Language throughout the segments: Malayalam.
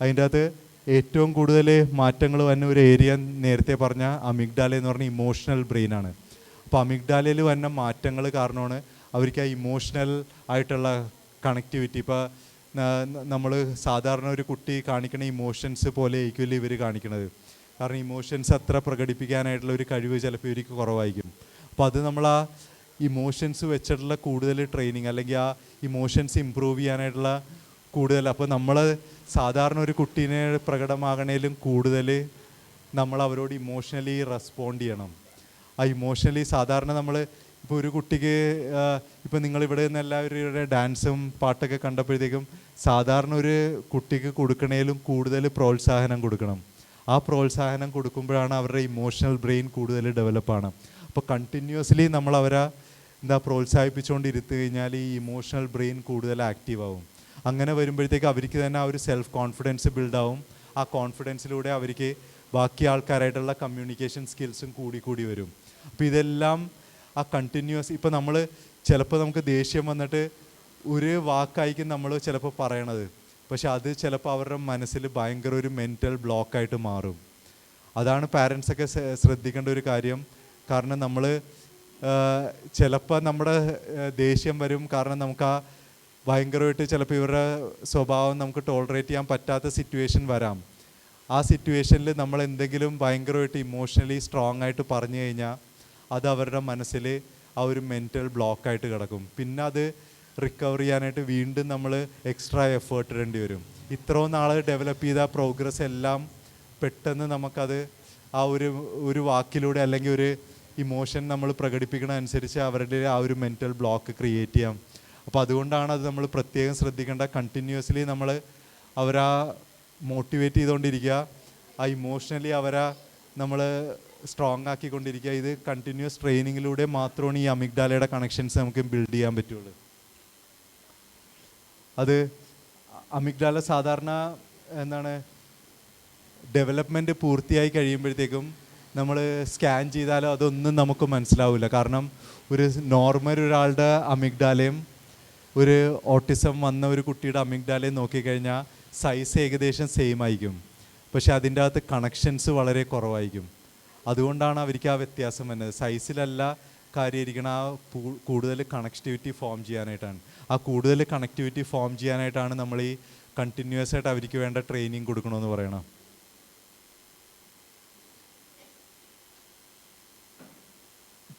അതിന്റെ അകത്ത് ഏറ്റവും കൂടുതൽ മാറ്റങ്ങൾ വന്ന ഒരു ഏരിയ നേരത്തെ പറഞ്ഞ അമിഗ്ഡാല എന്ന് പറഞ്ഞ ഇമോഷണൽ ബ്രെയിനാണ് അപ്പോൾ അമിഗ്ഡാലയിൽ വന്ന മാറ്റങ്ങൾ കാരണമാണ് അവർക്ക് ആ ഇമോഷണൽ ആയിട്ടുള്ള കണക്ടിവിറ്റി ഇപ്പോൾ നമ്മൾ സാധാരണ ഒരു കുട്ടി കാണിക്കുന്ന ഇമോഷൻസ് പോലെ ആയിരിക്കുമല്ലോ ഇവർ കാണിക്കുന്നത് കാരണം ഇമോഷൻസ് അത്ര പ്രകടിപ്പിക്കാനായിട്ടുള്ള ഒരു കഴിവ് ചിലപ്പോൾ ഇവർക്ക് കുറവായിരിക്കും. അപ്പോൾ അത് നമ്മൾ ആ ഇമോഷൻസ് വെച്ചിട്ടുള്ള കൂടുതൽ ട്രെയിനിങ് അല്ലെങ്കിൽ ആ ഇമോഷൻസ് ഇമ്പ്രൂവ് ചെയ്യാനായിട്ടുള്ള കൂടുതൽ. അപ്പോൾ നമ്മൾ സാധാരണ ഒരു കുട്ടീനെ പ്രകടമാകണേലും കൂടുതൽ നമ്മൾ അവരോട് ഇമോഷണലി റെസ്പോണ്ട് ചെയ്യണം. ആ ഇമോഷണലി സാധാരണ നമ്മൾ ഇപ്പോൾ ഒരു കുട്ടിക്ക് ഇപ്പോൾ നിങ്ങളിവിടെ നിന്ന് എല്ലാവരുടെ ഡാൻസും പാട്ടൊക്കെ കണ്ടപ്പോഴത്തേക്കും സാധാരണ ഒരു കുട്ടിക്ക് കൊടുക്കണേലും കൂടുതൽ പ്രോത്സാഹനം കൊടുക്കണം. ആ പ്രോത്സാഹനം കൊടുക്കുമ്പോഴാണ് അവരുടെ ഇമോഷണൽ ബ്രെയിൻ കൂടുതൽ ഡെവലപ്പാണ് അപ്പോൾ കണ്ടിന്യൂസ്ലി നമ്മൾ അവരെ എന്താ പ്രോത്സാഹിപ്പിച്ചുകൊണ്ടിരുത്തു കഴിഞ്ഞാൽ ഈ ഇമോഷണൽ ബ്രെയിൻ കൂടുതൽ ആക്റ്റീവ് ആവും. അങ്ങനെ വരുമ്പോഴത്തേക്ക് അവർക്ക് തന്നെ ആ ഒരു സെൽഫ് കോൺഫിഡൻസ് ബിൽഡാവും ആ കോൺഫിഡൻസിലൂടെ അവർക്ക് ബാക്കി ആൾക്കാരായിട്ടുള്ള കമ്മ്യൂണിക്കേഷൻ സ്കിൽസും കൂടി കൂടി വരും. അപ്പോൾ ഇതെല്ലാം ആ കണ്ടിന്യൂസ് ഇപ്പോൾ നമ്മൾ ചിലപ്പോൾ നമുക്ക് ദേഷ്യം വന്നിട്ട് ഒരു വാക്കായിരിക്കും നമ്മൾ ചിലപ്പോൾ പറയണത്. പക്ഷെ അത് ചിലപ്പോൾ അവരുടെ മനസ്സിൽ ഭയങ്കര ഒരു മെന്റൽ ബ്ലോക്കായിട്ട് മാറും. അതാണ് പാരൻസൊക്കെ ശ്രദ്ധിക്കേണ്ട ഒരു കാര്യം. കാരണം നമ്മൾ ചിലപ്പോൾ നമ്മുടെ ദേഷ്യം വരും. കാരണം നമുക്ക് ആ ഭയങ്കരമായിട്ട് ചിലപ്പോൾ ഇവരുടെ സ്വഭാവം നമുക്ക് ടോളറേറ്റ് ചെയ്യാൻ പറ്റാത്ത സിറ്റുവേഷൻ വരാം. ആ സിറ്റുവേഷനിൽ നമ്മൾ എന്തെങ്കിലും ഭയങ്കരമായിട്ട് ഇമോഷണലി സ്ട്രോങ് ആയിട്ട് പറഞ്ഞു കഴിഞ്ഞാൽ അത് അവരുടെ മനസ്സിൽ ആ ഒരു മെന്റൽ ബ്ലോക്കായിട്ട് കിടക്കും. പിന്നെ അത് റിക്കവർ ചെയ്യാനായിട്ട് വീണ്ടും നമ്മൾ എക്സ്ട്രാ എഫേർട്ട് ഇടേണ്ടി വരും. ഇത്രയും നാൾ ഡെവലപ്പ് ചെയ്ത പ്രോഗ്രസ് എല്ലാം പെട്ടെന്ന് നമുക്കത് ആ ഒരു ഒരു വാക്കിലൂടെ അല്ലെങ്കിൽ ഒരു ഇമോഷൻ നമ്മൾ പ്രകടിപ്പിക്കണ അനുസരിച്ച് അവരുടെ ആ ഒരു മെന്റൽ ബ്ലോക്ക് ക്രിയേറ്റ് ചെയ്യാം. അപ്പോൾ അതുകൊണ്ടാണ് അത് നമ്മൾ പ്രത്യേകം ശ്രദ്ധിക്കേണ്ട. കണ്ടിന്യൂസ്ലി നമ്മൾ അവരാ മോട്ടിവേറ്റ് ചെയ്തുകൊണ്ടിരിക്കുക. ആ ഇമോഷണലി അവരാ നമ്മൾ സ്ട്രോങ് ആക്കിക്കൊണ്ടിരിക്കുക. ഇത് കണ്ടിന്യൂസ് ട്രെയിനിങ്ങിലൂടെ മാത്രമാണ് ഈ അമിഗ്ഡാലയുടെ കണക്ഷൻസ് നമുക്ക് ബിൽഡ് ചെയ്യാൻ പറ്റുള്ളൂ. അത് അമിഗ്ഡാല സാധാരണ എന്താണ് ഡെവലപ്മെന്റ് പൂർത്തിയായി കഴിയുമ്പോഴത്തേക്കും നമ്മൾ സ്കാൻ ചെയ്താലോ അതൊന്നും നമുക്ക് മനസ്സിലാവില്ല. കാരണം ഒരു നോർമൽ ഒരാളുടെ അമിഗ്ഡാലയും ഒരു ഓട്ടിസം വന്ന ഒരു കുട്ടിയുടെ അമിഗ്ഡാലെ നോക്കിക്കഴിഞ്ഞാൽ സൈസ് ഏകദേശം സെയിം ആയിരിക്കും. പക്ഷെ അതിന്റെ അകത്ത് കണക്ഷൻസ് വളരെ കുറവായിരിക്കും. അതുകൊണ്ടാണ് അവർക്ക് ആ വ്യത്യാസം വരുന്നത്. സൈസിലല്ല കാര്യമായിരിക്കണം ആ കൂടുതൽ കണക്ടിവിറ്റി ഫോം ചെയ്യാനായിട്ടാണ്. ആ കൂടുതൽ കണക്ടിവിറ്റി ഫോം ചെയ്യാനായിട്ടാണ് നമ്മൾ ഈ കണ്ടിന്യൂസ് ആയിട്ട് അവർക്ക് വേണ്ട ട്രെയിനിങ് കൊടുക്കണമെന്ന് പറയണം.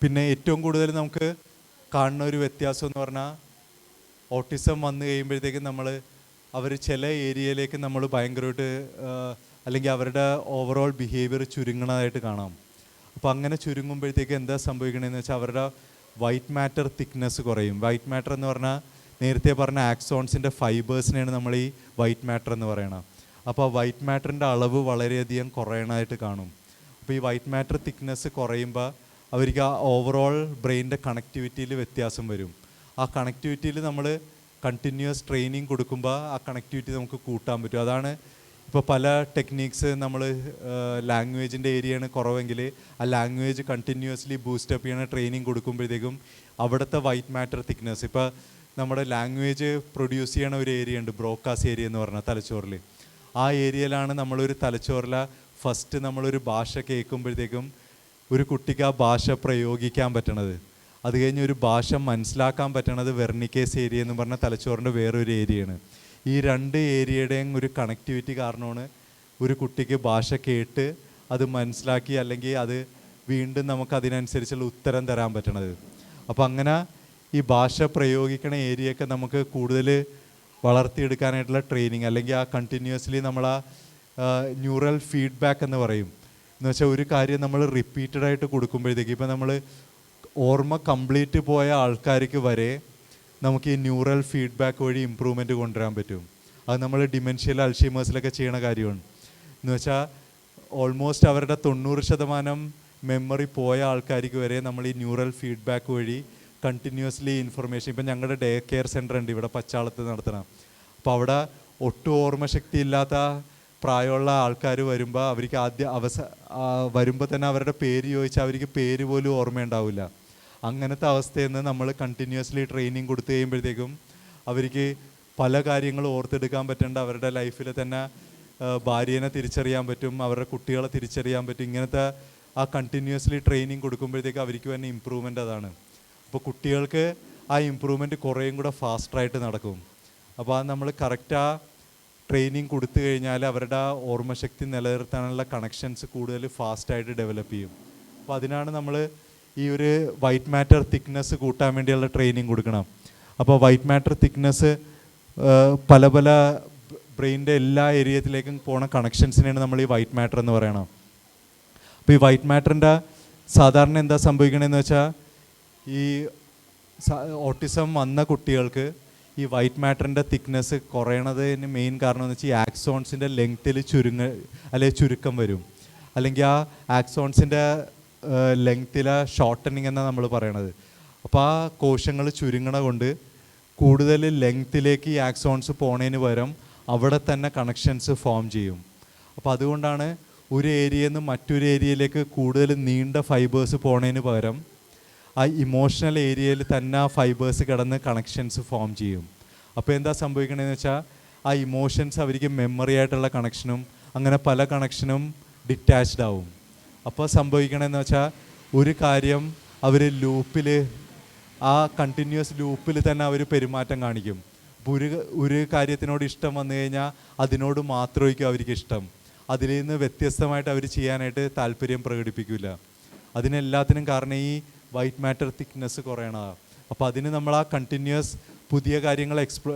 പിന്നെ ഏറ്റവും കൂടുതൽ നമുക്ക് കാണുന്ന ഒരു വ്യത്യാസം എന്ന് പറഞ്ഞാൽ ഓട്ടിസം വന്നു കഴിയുമ്പോഴത്തേക്കും നമ്മൾ അവർ ചില ഏരിയയിലേക്ക് നമ്മൾ ഭയങ്കരമായിട്ട് അല്ലെങ്കിൽ അവരുടെ ഓവറോൾ ബിഹേവിയർ ചുരുങ്ങണതായിട്ട് കാണാം. അപ്പോൾ അങ്ങനെ ചുരുങ്ങുമ്പോഴത്തേക്ക് എന്താ സംഭവിക്കണമെന്ന് വെച്ചാൽ അവരുടെ വൈറ്റ് മാറ്റർ തിക്നെസ് കുറയും. വൈറ്റ് മാറ്റർ എന്ന് പറഞ്ഞാൽ നേരത്തെ പറഞ്ഞ ആക്സോൺസിന്റെ ഫൈബേഴ്സിനെയാണ് നമ്മൾ ഈ വൈറ്റ് മാറ്റർ എന്ന് പറയണത് അപ്പോൾ വൈറ്റ് മാറ്ററിന്റെ അളവ് വളരെയധികം കുറയണതായിട്ട് കാണും. അപ്പോൾ ഈ വൈറ്റ് മാറ്റർ തിക്നെസ് കുറയുമ്പോൾ അവർക്ക് ആ ഓവറോൾ ബ്രെയിനിന്റെ കണക്ടിവിറ്റിയിൽ വ്യത്യാസം വരും. ആ കണക്ടിവിറ്റിയിൽ നമ്മൾ കണ്ടിന്യൂസ് ട്രെയിനിങ് കൊടുക്കുമ്പോൾ ആ കണക്ടിവിറ്റി നമുക്ക് കൂട്ടാൻ പറ്റും. അതാണ് ഇപ്പോൾ പല ടെക്നീക്സ് നമ്മൾ ലാംഗ്വേജിന്റെ ഏരിയയാണ് കുറവെങ്കിൽ ആ ലാംഗ്വേജ് കണ്ടിന്യൂസ്ലി ബൂസ്റ്റപ്പ് ചെയ്യണ ട്രെയിനിങ് കൊടുക്കുമ്പോഴത്തേക്കും അവിടുത്തെ വൈറ്റ് മാറ്റർ തിക്നെസ് ഇപ്പോൾ നമ്മുടെ ലാംഗ്വേജ് പ്രൊഡ്യൂസ് ചെയ്യണ ഒരു ഏരിയ ഉണ്ട് ബ്രോഡ്കാസ്റ്റ് ഏരിയ എന്ന് പറഞ്ഞാൽ തലച്ചോറിൽ ആ ഏരിയയിലാണ് നമ്മളൊരു തലച്ചോറില ഫസ്റ്റ് നമ്മളൊരു ഭാഷ കേൾക്കുമ്പോഴത്തേക്കും ഒരു കുട്ടിക്ക് ആ ഭാഷ പ്രയോഗിക്കാൻ പറ്റണത്. അത് കഴിഞ്ഞ് ഒരു ഭാഷ മനസ്സിലാക്കാൻ പറ്റണത് വെർണിക്കേസ് ഏരിയ എന്ന് പറഞ്ഞ തലച്ചോറിന്റെ വേറൊരു ഏരിയയാണ്. ഈ രണ്ട് ഏരിയയുടെയും ഒരു കണക്ടിവിറ്റി കാരണമാണ് ഒരു കുട്ടിക്ക് ഭാഷ കേട്ട് അത് മനസ്സിലാക്കി അല്ലെങ്കിൽ അത് വീണ്ടും നമുക്ക് അതിനനുസരിച്ചുള്ള ഉത്തരം തരാൻ പറ്റണത്. അപ്പോൾ അങ്ങനെ ഈ ഭാഷ പ്രയോഗിക്കണ ഏരിയയൊക്കെ നമുക്ക് കൂടുതൽ വളർത്തിയെടുക്കാനായിട്ടുള്ള ട്രെയിനിങ് അല്ലെങ്കിൽ ആ കണ്ടിന്യൂസ്ലി നമ്മൾ ആ ന്യൂറൽ ഫീഡ്ബാക്ക് എന്ന് പറയും. എന്ന് വെച്ചാൽ ഒരു കാര്യം നമ്മൾ റിപ്പീറ്റഡായിട്ട് കൊടുക്കുമ്പോഴത്തേക്ക് ഇപ്പം നമ്മൾ ഓർമ്മ കംപ്ലീറ്റ് പോയ ആൾക്കാർക്ക് വരെ നമുക്ക് ഈ ന്യൂറൽ ഫീഡ്ബാക്ക് വഴി ഇമ്പ്രൂവ്മെന്റ് കൊണ്ടുവരാൻ പറ്റും. അത് നമ്മൾ ഡിമെൻഷ്യൽ അൾഷീമേഴ്സിലൊക്കെ ചെയ്യണ കാര്യമാണ്. എന്ന് വെച്ചാൽ ഓൾമോസ്റ്റ് അവരുടെ തൊണ്ണൂറ് ശതമാനം മെമ്മറി പോയ ആൾക്കാർക്ക് വരെ നമ്മൾ ഈ ന്യൂറൽ ഫീഡ്ബാക്ക് വഴി കണ്ടിന്യൂസ്ലി ഇൻഫർമേഷൻ ഇപ്പം ഞങ്ങളുടെ ഡേ കെയർ സെന്റർ ഉണ്ട് ഇവിടെ പച്ചാളത്ത് നടത്തണം. അപ്പോൾ അവിടെ ഒട്ടും ഓർമ്മശക്തി ഇല്ലാത്ത പ്രായമുള്ള ആൾക്കാർ വരുമ്പോൾ അവർക്ക് ആദ്യം അവസ വരുമ്പോൾ തന്നെ അവരുടെ പേര് ചോദിച്ചാൽ അവർക്ക് പേര് പോലും ഓർമ്മയുണ്ടാവില്ല അങ്ങനത്തെ അവസ്ഥയിൽ നിന്ന് നമ്മൾ കണ്ടിന്യൂസ്ലി ട്രെയിനിങ് കൊടുത്തു കഴിയുമ്പോഴത്തേക്കും അവർക്ക് പല കാര്യങ്ങളും ഓർത്തെടുക്കാൻ പറ്റേണ്ട അവരുടെ ലൈഫിൽ തന്നെ ഭാര്യനെ തിരിച്ചറിയാൻ പറ്റും അവരുടെ കുട്ടികളെ തിരിച്ചറിയാൻ പറ്റും. ഇങ്ങനത്തെ ആ കണ്ടിന്യൂസ്ലി ട്രെയിനിങ് കൊടുക്കുമ്പോഴത്തേക്ക് അവർക്ക് തന്നെ ഇമ്പ്രൂവ്മെന്റ് അതാണ്. അപ്പോൾ കുട്ടികൾക്ക് ആ ഇമ്പ്രൂവ്മെന്റ് കുറേയും കൂടെ ഫാസ്റ്റായിട്ട് നടക്കും. അപ്പോൾ അത് നമ്മൾ കറക്റ്റ് ആ ട്രെയിനിങ് കൊടുത്തു കഴിഞ്ഞാൽ അവരുടെ ഓർമ്മശക്തി നിലനിർത്താനുള്ള കണക്ഷൻസ് കൂടുതൽ ഫാസ്റ്റായിട്ട് ഡെവലപ്പ് ചെയ്യും. അപ്പോൾ അതിനാണ് നമ്മൾ ഈ ഒരു വൈറ്റ് മാറ്റർ തിക്നെസ് കൂട്ടാൻ വേണ്ടിയുള്ള ട്രെയിനിങ് കൊടുക്കണം. അപ്പോൾ വൈറ്റ് മാറ്റർ തിക്നെസ് പല പല ബ്രെയിനിന്റെ എല്ലാ ഏരിയത്തിലേക്കും പോണ കണക്ഷൻസിനെയാണ് നമ്മൾ ഈ വൈറ്റ് മാറ്റർ എന്ന് പറയണം അപ്പോൾ ഈ വൈറ്റ് മാറ്ററിന്റെ സാധാരണ എന്താ സംഭവിക്കണമെന്ന് വെച്ചാൽ ഈ ഓട്ടിസം വന്ന കുട്ടികൾക്ക് ഈ വൈറ്റ് മാറ്ററിന്റെ തിക്നെസ് കുറയണതിന് മെയിൻ കാരണം എന്ന് വെച്ചാൽ ഈ ആക്സോൺസിന്റെ ലെങ്ത്തിൽ ചുരുങ്ങ അല്ലെങ്കിൽ ചുരുക്കം വരും. അല്ലെങ്കിൽ ആ ആക്സോൺസിന്റെ ലെങ്ത്തിലെ ഷോർട്ടനിങ് എന്നാണ് നമ്മൾ പറയണത്. അപ്പോൾ ആ കോശങ്ങൾ ചുരുങ്ങണ കൊണ്ട് കൂടുതൽ ലെങ്ത്തിലേക്ക് ഈ ആക്സോൺസ് പോണതിന് പകരം അവിടെ തന്നെ കണക്ഷൻസ് ഫോം ചെയ്യും. അപ്പോൾ അതുകൊണ്ടാണ് ഒരു ഏരിയയിൽ നിന്ന് മറ്റൊരു ഏരിയയിലേക്ക് കൂടുതൽ നീണ്ട ഫൈബേഴ്സ് പോണതിന് പകരം ആ ഇമോഷണൽ ഏരിയയിൽ തന്നെ ആ ഫൈബേഴ്സ് കിടന്ന് കണക്ഷൻസ് ഫോം ചെയ്യും. അപ്പോൾ എന്താ സംഭവിക്കണമെന്ന് വെച്ചാൽ ആ ഇമോഷൻസ് അവർക്ക് മെമ്മറി ആയിട്ടുള്ള കണക്ഷനും അങ്ങനെ പല കണക്ഷനും ഡിറ്റാച്ച്ഡ് ആവും. അപ്പോൾ സംഭവിക്കണമെന്ന് വെച്ചാൽ ഒരു കാര്യം അവർ ലൂപ്പിൽ ആ കണ്ടിന്യൂസ് ലൂപ്പിൽ തന്നെ അവർ പെരുമാറ്റം കാണിക്കും. ഒരു ഒരു കാര്യത്തിനോട് ഇഷ്ടം വന്നു കഴിഞ്ഞാൽ അതിനോട് മാത്രമായിരിക്കും അവർക്ക് ഇഷ്ടം. അതിൽ നിന്ന് വ്യത്യസ്തമായിട്ട് അവർ ചെയ്യാനായിട്ട് താല്പര്യം പ്രകടിപ്പിക്കില്ല അതിനെല്ലാത്തിനും കാരണം ഈ വൈറ്റ് മാറ്റർ തിക്നെസ് കുറയണതാണ് അപ്പോൾ അതിന് നമ്മൾ ആ കണ്ടിന്യൂസ് പുതിയ കാര്യങ്ങൾ എക്സ്പ്ലോ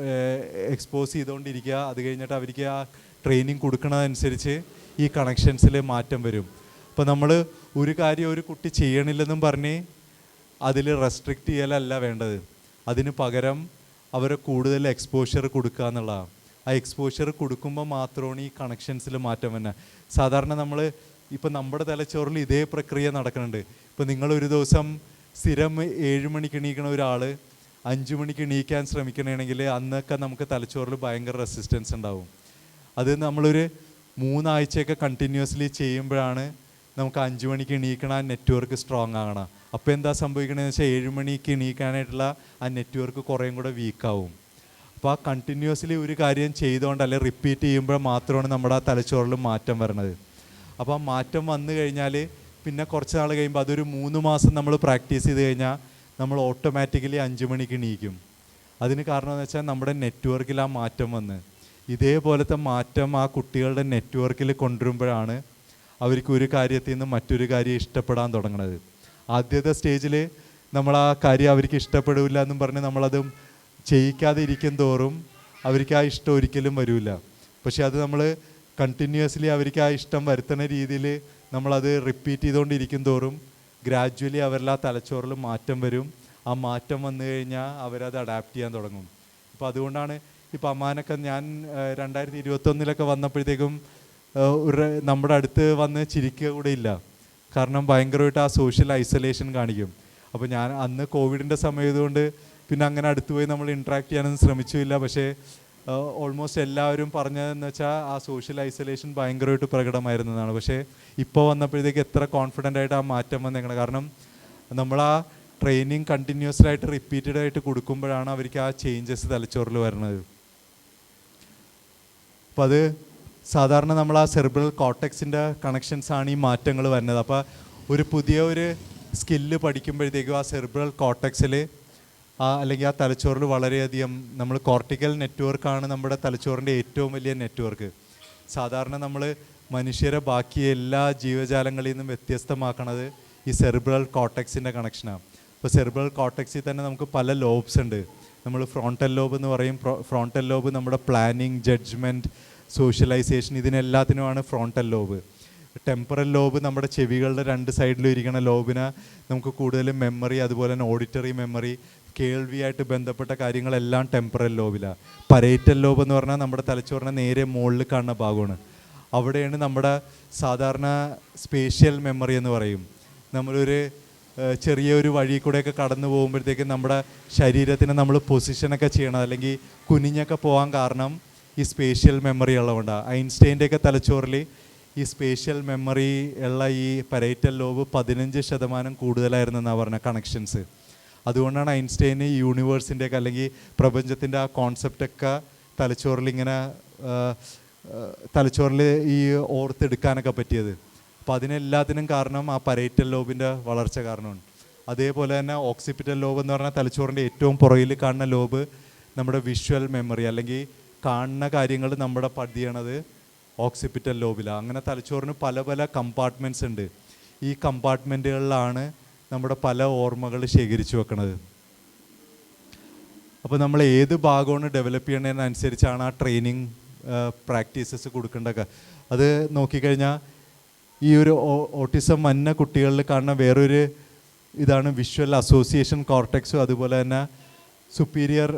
എക്സ്പോസ് ചെയ്തുകൊണ്ടിരിക്കുക. അത് കഴിഞ്ഞിട്ട് അവർക്ക് ആ ട്രെയിനിങ് കൊടുക്കണതനുസരിച്ച് ഈ കണക്ഷൻസിൽ മാറ്റം വരും. അപ്പോൾ നമ്മൾ ഒരു കാര്യം ഒരു കുട്ടി ചെയ്യണില്ലെന്നും പറഞ്ഞ് അതിൽ റെസ്ട്രിക്റ്റ് ചെയ്യലല്ല വേണ്ടത്. അതിന് പകരം അവരെ കൂടുതൽ എക്സ്പോഷർ കൊടുക്കുക എന്നുള്ളതാണ് ആ എക്സ്പോഷർ കൊടുക്കുമ്പോൾ മാത്രമാണ് ഈ കണക്ഷൻസിൽ മാറ്റം വരുന്നത് സാധാരണ നമ്മൾ ഇപ്പം നമ്മുടെ തലച്ചോറിൽ ഇതേ പ്രക്രിയ നടക്കുന്നുണ്ട് ഇപ്പം നിങ്ങൾ ഒരു ദിവസം സ്ഥിരം ഏഴ് മണിക്ക് എണീക്കണ ഒരാൾ അഞ്ച് മണിക്ക് എണീക്കാൻ ശ്രമിക്കണമെങ്കിൽ അന്നൊക്കെ നമുക്ക് തലച്ചോറിൽ ഭയങ്കര റെസിസ്റ്റൻസ് ഉണ്ടാവും. അത് നമ്മളൊരു മൂന്നാഴ്ചയൊക്കെ കണ്ടിന്യൂസ്ലി ചെയ്യുമ്പോഴാണ് നമുക്ക് അഞ്ച് മണിക്ക് എണീക്കണ ആ നെറ്റ്വർക്ക് സ്ട്രോങ് ആകണം. അപ്പോൾ എന്താ സംഭവിക്കണമെന്ന് വെച്ചാൽ ഏഴ് മണിക്ക് എണീക്കാനായിട്ടുള്ള ആ നെറ്റ്വർക്ക് കുറേയും കൂടെ വീക്കാവും അപ്പോൾ ആ കണ്ടിന്യൂസ്ലി ഒരു കാര്യം ചെയ്തുകൊണ്ട് അല്ലെങ്കിൽ റിപ്പീറ്റ് ചെയ്യുമ്പോൾ മാത്രമാണ് നമ്മുടെ ആ തലച്ചോറിൽ മാറ്റം വരണത്. അപ്പോൾ ആ മാറ്റം വന്നു കഴിഞ്ഞാൽ പിന്നെ കുറച്ച് നാൾ കഴിയുമ്പോൾ അതൊരു മൂന്ന് മാസം നമ്മൾ പ്രാക്ടീസ് ചെയ്ത് കഴിഞ്ഞാൽ നമ്മൾ ഓട്ടോമാറ്റിക്കലി അഞ്ച് മണിക്ക് എണീക്കും. അതിന് കാരണം എന്ന് വെച്ചാൽ നമ്മുടെ നെറ്റ്വർക്കിൽ ആ മാറ്റം വന്ന്. ഇതേപോലത്തെ മാറ്റം ആ കുട്ടികളുടെ നെറ്റ്വർക്കിൽ കൊണ്ടുവരുമ്പോഴാണ് അവർക്ക് ഒരു കാര്യത്തിൽ നിന്ന് മറ്റൊരു കാര്യം ഇഷ്ടപ്പെടാൻ തുടങ്ങണത്. ആദ്യത്തെ സ്റ്റേജിൽ നമ്മൾ ആ കാര്യം അവർക്ക് ഇഷ്ടപ്പെടില്ല എന്നും പറഞ്ഞ് നമ്മളത് ചെയ്യിക്കാതെ ഇരിക്കും തോറും അവർക്ക് ആ ഇഷ്ടം ഒരിക്കലും വരില്ല പക്ഷേ അത് നമ്മൾ കണ്ടിന്യൂസ്ലി അവർക്ക് ആ ഇഷ്ടം വരുത്തുന്ന രീതിയിൽ നമ്മളത് റിപ്പീറ്റ് ചെയ്തുകൊണ്ടിരിക്കും തോറും ഗ്രാജ്വലി അവരിൽ ആ തലച്ചോറിൽ മാറ്റം വരും. ആ മാറ്റം വന്നു കഴിഞ്ഞാൽ അവരത് അഡാപ്റ്റ് ചെയ്യാൻ തുടങ്ങും. അപ്പോൾ അതുകൊണ്ടാണ് ഇപ്പോൾ അമ്മാനൊക്കെ ഞാൻ രണ്ടായിരത്തി ഇരുപത്തൊന്നിലൊക്കെ വന്നപ്പോഴത്തേക്കും നമ്മുടെ അടുത്ത് വന്ന് ചിരിക്കുക കൂടെ ഇല്ല. കാരണം ഭയങ്കരമായിട്ട് ആ സോഷ്യൽ ഐസൊലേഷൻ കാണിക്കും. അപ്പോൾ ഞാൻ അന്ന് കോവിഡിന്റെ സമയമായതുകൊണ്ട് പിന്നെ അങ്ങനെ അടുത്ത് പോയി നമ്മൾ ഇൻട്രാക്ട് ചെയ്യാനൊന്നും ശ്രമിച്ചില്ല പക്ഷേ ഓൾമോസ്റ്റ് എല്ലാവരും പറഞ്ഞതെന്ന് വെച്ചാൽ ആ സോഷ്യൽ ഐസൊലേഷൻ ഭയങ്കരമായിട്ട് പ്രകടമായിരുന്നതാണ്. പക്ഷേ ഇപ്പോൾ വന്നപ്പോഴത്തേക്ക് എത്ര കോൺഫിഡന്റ് ആയിട്ട് ആ മാറ്റം വന്നേക്കണം. കാരണം നമ്മൾ ആ ട്രെയിനിങ് കണ്ടിന്യൂസ് ആയിട്ട് റിപ്പീറ്റഡ് ആയിട്ട് കൊടുക്കുമ്പോഴാണ് അവർക്ക് ആ ചേഞ്ചസ് തലച്ചോറിൽ വരുന്നത്. അപ്പം അത് സാധാരണ നമ്മൾ ആ സെർബ്രൽ കോട്ടക്സിന്റെ കണക്ഷൻസ് ആണ് ഈ മാറ്റങ്ങൾ വരുന്നത്. അപ്പോൾ ഒരു പുതിയ ഒരു സ്കില്ല് പഠിക്കുമ്പോഴത്തേക്കും ആ സെർബ്രൽ കോട്ടക്സിൽ ആ അല്ലെങ്കിൽ ആ തലച്ചോറിൽ വളരെയധികം നമ്മൾ കോർട്ടിക്കൽ നെറ്റ്വർക്കാണ് നമ്മുടെ തലച്ചോറിന്റെ ഏറ്റവും വലിയ നെറ്റ്വർക്ക് സാധാരണ നമ്മൾ മനുഷ്യരെ ബാക്കി എല്ലാ ജീവജാലങ്ങളിൽ നിന്നും വ്യത്യസ്തമാക്കണത് ഈ സെർബ്രൽ കോട്ടക്സിന്റെ കണക്ഷനാണ് അപ്പോൾ സെർബ്രൽ കോട്ടക്സിൽ തന്നെ നമുക്ക് പല ലോബ്സ് ഉണ്ട്. നമ്മൾ ഫ്രോണ്ടൽ ലോബ് എന്ന് പറയും. ഫ്രോണ്ടൽ ലോബ് നമ്മുടെ പ്ലാനിങ് ജഡ്ജ്മെന്റ് സോഷ്യലൈസേഷൻ ഇതിനെല്ലാത്തിനുമാണ് ഫ്രോണ്ടൽ ലോബ് ടെമ്പറൽ ലോബ് നമ്മുടെ ചെവികളുടെ രണ്ട് സൈഡിലും ഇരിക്കുന്ന ലോബിനെ നമുക്ക് കൂടുതലും മെമ്മറി അതുപോലെ തന്നെ ഓഡിറ്ററി മെമ്മറി കേൾവിയായിട്ട് ബന്ധപ്പെട്ട കാര്യങ്ങളെല്ലാം ടെമ്പറൽ ലോബിലാണ് പരേറ്റൽ ലോബ് എന്ന് പറഞ്ഞാൽ നമ്മുടെ തലച്ചോറിനെ നേരെ മുകളിൽ കാണുന്ന ഭാഗമാണ്. അവിടെയാണ് നമ്മുടെ സാധാരണ സ്പേഷ്യൽ മെമ്മറി എന്ന് പറയും. നമ്മളൊരു ചെറിയൊരു വഴി കൂടെയൊക്കെ കടന്നു പോകുമ്പോഴത്തേക്കും നമ്മുടെ ശരീരത്തിന് നമ്മൾ പൊസിഷനൊക്കെ ചെയ്യണം. അല്ലെങ്കിൽ കുനിഞ്ഞൊക്കെ പോകാൻ കാരണം ഈ സ്പേഷ്യൽ മെമ്മറി ഉള്ളതുകൊണ്ടാണ് ഐൻസ്റ്റൈന്റെയൊക്കെ തലച്ചോറിൽ ഈ സ്പേഷ്യൽ മെമ്മറി ഉള്ള ഈ പരേറ്റൽ ലോബ് പതിനഞ്ച് ശതമാനം കൂടുതലായിരുന്നെന്നാണ് പറഞ്ഞ കണക്ഷൻസ് അതുകൊണ്ടാണ് ഐൻസ്റ്റൈന് യൂണിവേഴ്സിന്റെയൊക്കെ അല്ലെങ്കിൽ പ്രപഞ്ചത്തിന്റെ ആ കോൺസെപ്റ്റൊക്കെ തലച്ചോറിൽ ഇങ്ങനെ തലച്ചോറിൽ ഈ ഓർത്തെടുക്കാനൊക്കെ പറ്റിയത്. അപ്പോൾ അതിനെല്ലാത്തിനും കാരണം ആ പരേറ്റൽ ലോബിന്റെ വളർച്ച കാരണമാണ്. അതേപോലെ തന്നെ ഓക്സിപിറ്റൽ ലോബ് എന്ന് പറഞ്ഞാൽ തലച്ചോറിന്റെ ഏറ്റവും പുറകിൽ കാണുന്ന ലോബ് നമ്മുടെ വിഷ്വൽ മെമ്മറി അല്ലെങ്കിൽ കാണുന്ന കാര്യങ്ങൾ നമ്മുടെ പതിയണത് ഓക്സിപിറ്റൽ ലോബിലാണ് അങ്ങനെ തലച്ചോറിന് പല പല കമ്പാർട്ട്മെന്റ്സ് ഉണ്ട്. ഈ കമ്പാർട്ട്മെന്റുകളിലാണ് നമ്മുടെ പല ഓർമ്മകൾ ശേഖരിച്ചു വെക്കുന്നത് അപ്പോൾ നമ്മൾ ഏത് ഭാഗമാണ് ഡെവലപ്പ് ചെയ്യണതിനനുസരിച്ചാണ് ആ ട്രെയിനിങ് പ്രാക്ടീസസ് കൊടുക്കേണ്ടത് അത് നോക്കിക്കഴിഞ്ഞാൽ ഈ ഒരു ഓട്ടിസം വന്ന കുട്ടികളിൽ കാണുന്ന വേറൊരു ഇതാണ് വിഷ്വൽ അസോസിയേഷൻ കോർട്ടക്സും അതുപോലെ തന്നെ സുപ്പീരിയർ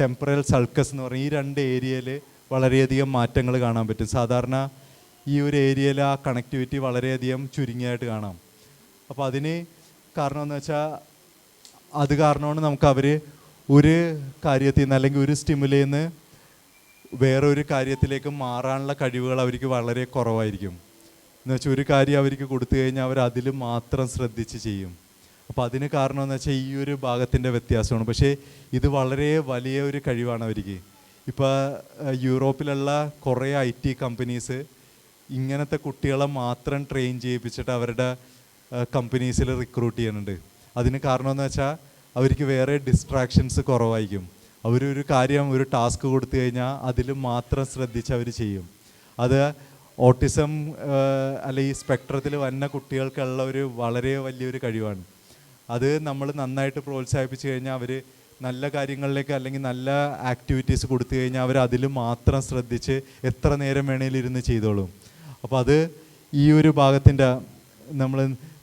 ടെമ്പറൽ സൾക്കസ് എന്ന് പറയും. ഈ രണ്ട് ഏരിയയിൽ വളരെയധികം മാറ്റങ്ങൾ കാണാൻ പറ്റും. സാധാരണ ഈ ഒരു ഏരിയയിൽ ആ കണക്ടിവിറ്റി വളരെയധികം ചുരുങ്ങിയായിട്ട് കാണാം. അപ്പോൾ അതിന് കാരണം എന്ന് വെച്ചാൽ അത് കാരണമാണ് നമുക്ക് അവർ ഒരു കാര്യത്തിൽ നിന്ന് അല്ലെങ്കിൽ ഒരു സ്റ്റിമുലയിൽ നിന്ന് വേറൊരു കാര്യത്തിലേക്ക് മാറാനുള്ള കഴിവുകൾ അവർക്ക് വളരെ കുറവായിരിക്കും. എന്ന് വെച്ചാൽ ഒരു കാര്യം അവർക്ക് കൊടുത്തു കഴിഞ്ഞാൽ അവർ അതിൽ മാത്രം ശ്രദ്ധിച്ച് ചെയ്യും. അപ്പോൾ അതിന് കാരണം എന്ന് വെച്ചാൽ ഈ ഒരു ഭാഗത്തിന്റെ വ്യത്യാസമാണ്. പക്ഷേ ഇത് വളരെ വലിയ ഒരു കഴിവാണ് അവർക്ക്. ഇപ്പോൾ യൂറോപ്പിലുള്ള കുറേ ഐ ടി കമ്പനീസ് ഇങ്ങനത്തെ കുട്ടികളെ മാത്രം ട്രെയിൻ ചെയ്യിപ്പിച്ചിട്ട് അവരുടെ കമ്പനീസിൽ റിക്രൂട്ട് ചെയ്യുന്നുണ്ട്. അതിന് കാരണം എന്ന് വെച്ചാൽ അവർക്ക് വേറെ ഡിസ്ട്രാക്ഷൻസ് കുറവായിരിക്കും. അവരൊരു കാര്യം ഒരു ടാസ്ക് കൊടുത്തു കഴിഞ്ഞാൽ അതിൽ മാത്രം ശ്രദ്ധിച്ച് അവർ ചെയ്യും. അത് ഓട്ടിസം അല്ലെങ്കിൽ സ്പെക്ട്രത്തിൽ വന്ന കുട്ടികൾക്കുള്ള ഒരു വളരെ വലിയൊരു കഴിവാണ്. അത് നമ്മൾ നന്നായിട്ട് പ്രോത്സാഹിപ്പിച്ച് കഴിഞ്ഞാൽ അവർ നല്ല കാര്യങ്ങളിലേക്ക് അല്ലെങ്കിൽ നല്ല ആക്ടിവിറ്റീസ് കൊടുത്തു കഴിഞ്ഞാൽ അവർ അതിൽ മാത്രം ശ്രദ്ധിച്ച് എത്ര നേരം വേണേലും ഇരുന്ന് ചെയ്തോളും. അപ്പോൾ അത് ഈ ഒരു ഭാഗത്തിന്റെ നമ്മൾ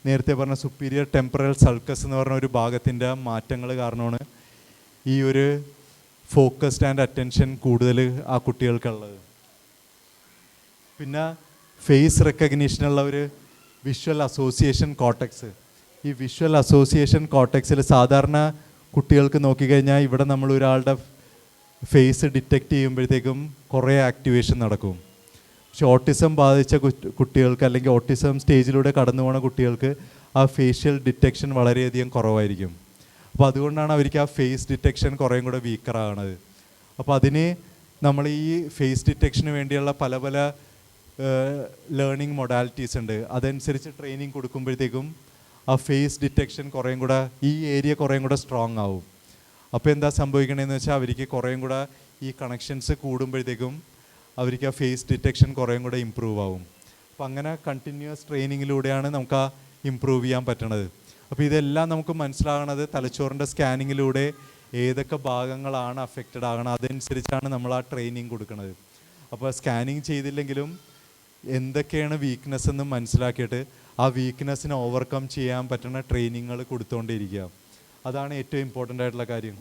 നേരത്തെ പറഞ്ഞ സുപ്പീരിയർ ടെമ്പറൽ സൾക്കസ് എന്ന് പറഞ്ഞ ഒരു ഭാഗത്തിന്റെ മാറ്റങ്ങൾ കാരണമാണ് ഈ ഒരു ഫോക്കസ്ഡ് ആൻഡ് അറ്റൻഷൻ കൂടുതൽ ആ കുട്ടികൾക്കുള്ളത്. പിന്നെ ഫേസ് റെക്കഗ്നീഷനുള്ള ഒരു വിഷ്വൽ അസോസിയേഷൻ കോട്ടക്സ് ഈ വിഷ്വൽ അസോസിയേഷൻ കോട്ടക്സിൽ സാധാരണ കുട്ടികൾക്ക് നോക്കിക്കഴിഞ്ഞാൽ ഇവിടെ നമ്മൾ ഒരാളുടെ ഫേസ് ഡിറ്റക്റ്റ് ചെയ്യുമ്പോഴത്തേക്കും കുറേ ആക്ടിവേഷൻ നടക്കും. പക്ഷെ ഓട്ടിസം ബാധിച്ച കുട്ടികൾക്ക് അല്ലെങ്കിൽ ഓട്ടിസം സ്റ്റേജിലൂടെ കടന്നു പോണ കുട്ടികൾക്ക് ആ ഫേഷ്യൽ ഡിറ്റക്ഷൻ വളരെയധികം കുറവായിരിക്കും. അപ്പോൾ അതുകൊണ്ടാണ് അവർക്ക് ആ ഫേസ് ഡിറ്റക്ഷൻ കുറേയും കൂടെ വീക്കറാകണത് അപ്പോൾ അതിന് നമ്മൾ ഈ ഫേസ് ഡിറ്റക്ഷന് വേണ്ടിയുള്ള പല പല ലേണിംഗ് മൊഡാലിറ്റീസ് ഉണ്ട്. അതനുസരിച്ച് ട്രെയിനിങ് കൊടുക്കുമ്പോഴത്തേക്കും ആ ഫേസ് ഡിറ്റക്ഷൻ കുറേയും കൂടെ ഈ ഏരിയ കുറേയും കൂടെ സ്ട്രോങ് ആവും. അപ്പോൾ എന്താ സംഭവിക്കണതെന്ന് വെച്ചാൽ അവർക്ക് കുറേയും കൂടെ ഈ കണക്ഷൻസ് കൂടുമ്പോഴത്തേക്കും അവർക്ക് ആ ഫേസ് ഡിറ്റക്ഷൻ കുറേയും കൂടെ ഇമ്പ്രൂവ് ആവും. അപ്പോൾ അങ്ങനെ കണ്ടിന്യൂസ് ട്രെയിനിങ്ങിലൂടെയാണ് നമുക്ക് ആ ഇമ്പ്രൂവ് ചെയ്യാൻ പറ്റണത്. അപ്പോൾ ഇതെല്ലാം നമുക്ക് മനസ്സിലാകണത് തലച്ചോറിന്റെ സ്കാനിങ്ങിലൂടെ ഏതൊക്കെ ഭാഗങ്ങളാണ് അഫക്റ്റഡ് ആകണം അതനുസരിച്ചാണ് നമ്മൾ ആ ട്രെയിനിങ് കൊടുക്കുന്നത് അപ്പോൾ സ്കാനിങ് ചെയ്തില്ലെങ്കിലും എന്തൊക്കെയാണ് വീക്ക്നെസ് എന്ന് മനസ്സിലാക്കിയിട്ട് ആ വീക്ക്നെസ്സിനെ ഓവർകം ചെയ്യാൻ പറ്റുന്ന ട്രെയിനിങ്ങുകൾ കൊടുത്തുകൊണ്ടിരിക്കുക അതാണ് ഏറ്റവും ഇമ്പോർട്ടന്റ് ആയിട്ടുള്ള കാര്യം.